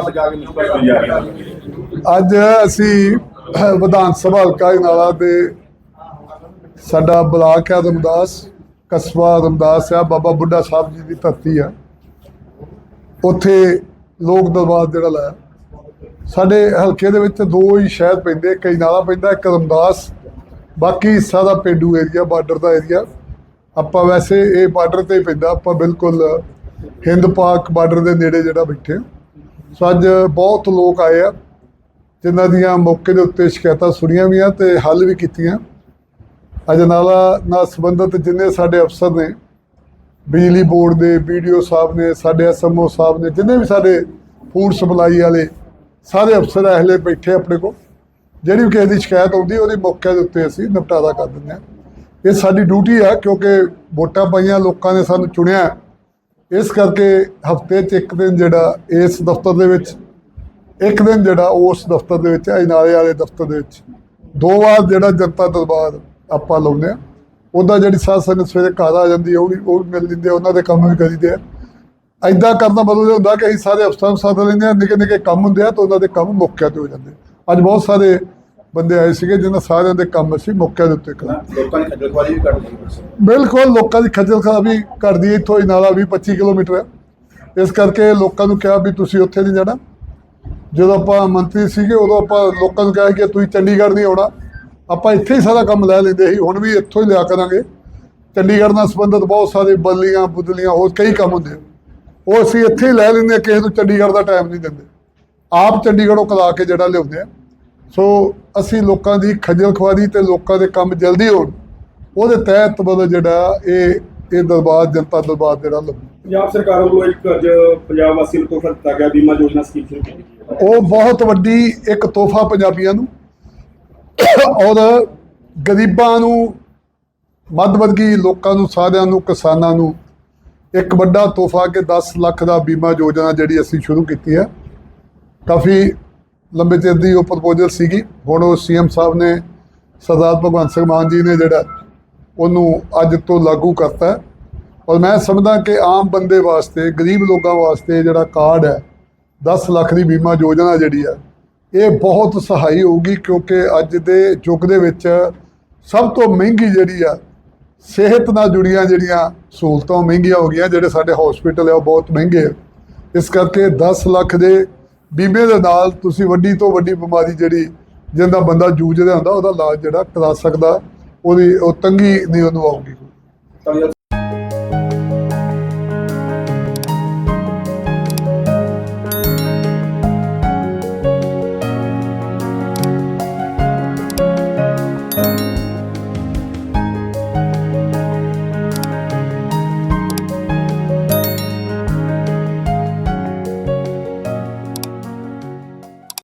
ਵੱਲ ਜਾ ਕੇ ਮੁਸ਼ਕਲ ਹੋਈ ਜਾ ਰਹੀ ਅੱਜ ਅਸੀਂ ਵਿਧਾਨ ਸਭਾ ਹਲਕਾ ਨਾਲਾ ਦੇ ਸਾਡਾ ਬਲਾਕ ਹੈ ਰਮਦਾਸ, ਕਸਬਾ ਰਮਦਾਸ ਆ ਬਾਬਾ ਬੁੱਢਾ ਸਾਹਿਬ ਜੀ ਦੀ ਧਰਤੀ ਆ ਉੱਥੇ ਲੋਕ ਦਰਬਾਰ ਜਿਹੜਾ ਲਾਇਆ ਸਾਡੇ ਹਲਕੇ ਦੇ ਵਿੱਚ ਦੋ ਹੀ ਸ਼ਹਿਰ ਪੈਂਦੇ ਕਈ ਨਾਲਾ ਪੈਂਦਾ, ਇੱਕ ਰਮਦਾਸ। ਬਾਕੀ ਹਿੱਸਾ ਦਾ ਪੇਂਡੂ ਏਰੀਆ ਬਾਰਡਰ ਦਾ ਏਰੀਆ ਆਪਾਂ ਵੈਸੇ ਇਹ ਬਾਰਡਰ ਤੇ ਹੀ ਪੈਂਦਾ, ਆਪਾਂ ਬਿਲਕੁਲ ਹਿੰਦ ਪਾਕ ਬਾਰਡਰ ਦੇ ਨੇੜੇ ਜਿਹੜਾ ਬੈਠੇ ਹਾਂ। ਸੋ ਅੱਜ ਬਹੁਤ ਲੋਕ ਆਏ ਆ, ਜਿਨ੍ਹਾਂ ਦੀਆਂ ਮੌਕੇ ਦੇ ਉੱਤੇ ਸ਼ਿਕਾਇਤਾਂ ਸੁਣੀਆਂ ਵੀ ਆ ਤੇ ਹੱਲ ਵੀ ਕੀਤੀਆਂ। ਅੱਜ ਨਾਲਾ ਨਾਲ ਸੰਬੰਧਿਤ ਜਿੰਨੇ ਸਾਡੇ ਅਫਸਰ ਨੇ, ਬਿਜਲੀ ਬੋਰਡ ਦੇ ਵੀਡੀਓ ਸਾਹਿਬ ਨੇ, ਸਾਡੇ ਐਸਐਮਓ ਸਾਹਿਬ ਨੇ, ਜਿੰਨੇ ਵੀ ਸਾਡੇ ਫੂਡ ਸਪਲਾਈ ਵਾਲੇ, ਸਾਰੇ ਅਫਸਰ ਇਹਲੇ ਬੈਠੇ ਆਪਣੇ ਕੋਲ। ਜਿਹੜੀ ਵੀ ਕਿਸੇ ਦੀ ਸ਼ਿਕਾਇਤ ਆਉਂਦੀ, ਉਹਦੇ ਮੌਕੇ ਦੇ ਉੱਤੇ ਅਸੀਂ ਨਿਪਟਾਰਾ ਕਰ ਦਿੰਦੇ ਹਾਂ ਇਹ ਸਾਡੀ ਡਿਊਟੀ ਆ, ਕਿਉਂਕਿ ਵੋਟਾਂ ਪਾਈਆਂ ਲੋਕਾਂ ਨੇ ਸਾਨੂੰ ਚੁਣਿਆ। ਇਸ ਕਰਕੇ ਹਫ਼ਤੇ 'ਚ ਇੱਕ ਦਿਨ ਜਿਹੜਾ ਇਸ ਦਫ਼ਤਰ ਦੇ ਵਿੱਚ, ਇੱਕ ਦਿਨ ਜਿਹੜਾ ਉਸ ਦਫ਼ਤਰ ਦੇ ਵਿੱਚ ਅਜਨਾਲੇ ਵਾਲੇ ਦਫ਼ਤਰ ਦੇ ਵਿੱਚ, ਦੋ ਵਾਰ ਜਿਹੜਾ ਜਨਤਾ ਦਰਬਾਰ ਆਪਾਂ ਲਾਉਂਦੇ ਆ ਉਹਦਾ ਜਿਹੜੀ ਸਾਧ ਸੰਗਤ ਸਵੇਰੇ ਘਰ ਆ ਜਾਂਦੀ ਹੈ, ਉਹ ਵੀ ਉਹ ਵੀ ਮਿਲ ਲੈਂਦੇ ਆ, ਉਹਨਾਂ ਦੇ ਕੰਮ ਵੀ ਕਰੀਦੇ ਆ। ਐਦਾਂ ਕਰਨਾ ਮਤਲਬ ਇਹ ਹੁੰਦਾ ਕਿ ਅਸੀਂ ਸਾਰੇ ਅਫਸਰਾਂ ਨੂੰ ਸੱਦ ਲੈਂਦੇ ਆ ਨਿੱਕੇ ਨਿੱਕੇ ਕੰਮ ਹੁੰਦੇ ਆ ਤਾਂ ਉਹਨਾਂ ਦੇ ਕੰਮ ਮੌਕੇ ਤੇ ਹੋ ਜਾਂਦੇ ਅੱਜ ਬਹੁਤ ਸਾਰੇ ਬੰਦੇ ਆਏ ਸੀਗੇ ਜਿਨ੍ਹਾਂ ਸਾਰਿਆਂ ਦੇ ਕੰਮ ਅਸੀਂ ਮੌਕੇ ਦੇ ਉੱਤੇ ਕਰਾਂਗੇ ਲੋਕਾਂ ਦੀ ਖੱਜਲ ਖੁਆਰੀ ਵੀ ਘੱਟ ਗਈ ਬਿਲਕੁਲ ਲੋਕਾਂ ਦੀ ਖੱਜਲ ਖਰਾਬੀ ਕਰਦੀ ਹੈ। ਇੱਥੋਂ ਹੀ ਨਾਲਾ ਵੀ 25 ਕਿਲੋਮੀਟਰ ਹੈ। ਇਸ ਕਰਕੇ ਲੋਕਾਂ ਨੂੰ ਕਿਹਾ ਵੀ ਤੁਸੀਂ ਉੱਥੇ ਨਹੀਂ ਜਾਣਾ। ਜਦੋਂ ਆਪਾਂ ਮੰਤਰੀ ਸੀਗੇ ਉਦੋਂ ਆਪਾਂ ਲੋਕਾਂ ਨੂੰ ਕਿਹਾ ਕਿ ਤੁਸੀਂ ਚੰਡੀਗੜ੍ਹ ਨਹੀਂ ਆਉਣਾ। ਆਪਾਂ ਇੱਥੇ ਹੀ ਸਾਰਾ ਕੰਮ ਲੈ ਲੈਂਦੇ ਸੀ। ਹੁਣ ਵੀ ਇੱਥੋਂ ਹੀ ਲਿਆ ਕਰਾਂਗੇ। ਚੰਡੀਗੜ੍ਹ ਨਾਲ ਸੰਬੰਧਿਤ ਬਹੁਤ ਸਾਰੇ ਬੱਲੀਆਂ ਬੁਦਲੀਆਂ ਹੋਰ ਕਈ ਕੰਮ ਹੁੰਦੇ ਉਹ ਅਸੀਂ ਇੱਥੇ ਹੀ ਲੈ ਲੈਂਦੇ ਕਿਸੇ ਨੂੰ ਚੰਡੀਗੜ੍ਹ ਦਾ ਟਾਈਮ ਨਹੀਂ ਦਿੰਦੇ। ਆਪ ਚੰਡੀਗੜ੍ਹੋਂ ਕਲਾ ਕੇ ਜਿਹੜਾ ਲਿਆਉਂਦੇ ਆ। ਸੋ ਅਸੀਂ ਲੋਕਾਂ ਦੀ ਖੱਜਲ ਖੁਆਰੀ ਤੇ ਲੋਕਾਂ ਦੇ ਕੰਮ ਜਲਦੀ ਹੋਣ। ਉਹਦੇ ਤਹਿਤ ਮਤਲਬ ਜਿਹੜਾ ਇਹ ਇਹ ਦਰਬਾਰ ਜਨਤਾ ਦਰਬਾਰ ਜਿਹੜਾ ਲੱਗੂ ਪੰਜਾਬ ਸਰਕਾਰ ਵੱਲੋਂ ਇੱਕ ਅੱਜ ਪੰਜਾਬ ਵਾਸੀਆਂ ਨੂੰ ਤੋਹਫਾ ਦਿੱਤਾ ਗਿਆ ਬੀਮਾ ਯੋਜਨਾ ਸਕੀਮ ਸ਼ੁਰੂ ਕੀਤੀ ਉਹ ਬਹੁਤ ਵੱਡੀ ਇੱਕ ਤੋਹਫਾ ਪੰਜਾਬੀਆਂ ਨੂੰ ਔਰ ਗਰੀਬਾਂ ਨੂੰ ਮੱਧਵਰਗੀ ਲੋਕਾਂ ਨੂੰ ਸਾਰਿਆਂ ਨੂੰ ਕਿਸਾਨਾਂ ਨੂੰ ਇੱਕ ਵੱਡਾ ਤੋਹਫਾ ਕਿ 10 ਲੱਖ ਦਾ ਬੀਮਾ ਯੋਜਨਾ ਜਿਹੜੀ ਅਸੀਂ ਸ਼ੁਰੂ ਕੀਤੀ ਹੈ। ਕਾਫੀ ਲੰਬੇ ਚਿਰ ਦੀ ਉਹ ਪ੍ਰਪੋਜ਼ਲ ਸੀਗੀ। ਹੁਣ ਉਹ ਸੀਐਮ ਸਾਹਿਬ ਨੇ, ਸਰਦਾਰ ਭਗਵੰਤ ਸਿੰਘ ਮਾਨ ਜੀ ਨੇ ਜਿਹੜਾ, ਉਹਨੂੰ ਅੱਜ ਤੋਂ ਲਾਗੂ ਕਰਤਾ ਔਰ ਮੈਂ ਸਮਝਦਾ ਕਿ ਆਮ ਬੰਦੇ ਵਾਸਤੇ, ਗਰੀਬ ਲੋਕਾਂ ਵਾਸਤੇ ਜਿਹੜਾ ਕਾਰਡ ਹੈ 10 ਲੱਖ ਦੀ ਬੀਮਾ ਯੋਜਨਾ ਜਿਹੜੀ ਆ ਇਹ ਬਹੁਤ ਸਹਾਈ ਹੋਊਗੀ ਕਿਉਂਕਿ ਅੱਜ ਦੇ ਯੁੱਗ ਦੇ ਵਿੱਚ ਸਭ ਤੋਂ ਮਹਿੰਗੀ ਜਿਹੜੀ ਆ, ਸਿਹਤ ਨਾਲ ਜੁੜੀਆਂ ਜਿਹੜੀਆਂ ਸਹੂਲਤਾਂ ਉਹ ਮਹਿੰਗੀਆਂ ਹੋ ਗਈਆਂ, ਜਿਹੜੇ ਸਾਡੇ ਹਸਪੀਟਲ ਆ, ਉਹ ਬਹੁਤ ਮਹਿੰਗੇ ਆ। ਇਸ ਕਰਕੇ 10 ਲੱਖ ਦੇ ਬੀਮੇ ਦੇ ਨਾਲ ਤੁਸੀਂ ਵੱਡੀ ਤੋਂ ਵੱਡੀ ਬਿਮਾਰੀ ਜਿਹੜੀ, ਜਿਹਦਾ ਬੰਦਾ ਜੂਝ ਰਿਹਾ ਹੁੰਦਾ, ਉਹਦਾ ਇਲਾਜ ਜਿਹੜਾ ਕਰਾ ਸਕਦਾ, ਉਹਦੀ, ਉਹ ਤੰਗੀ ਨਹੀਂ ਉਹਨੂੰ ਆਊਗੀ। ਤਾਂ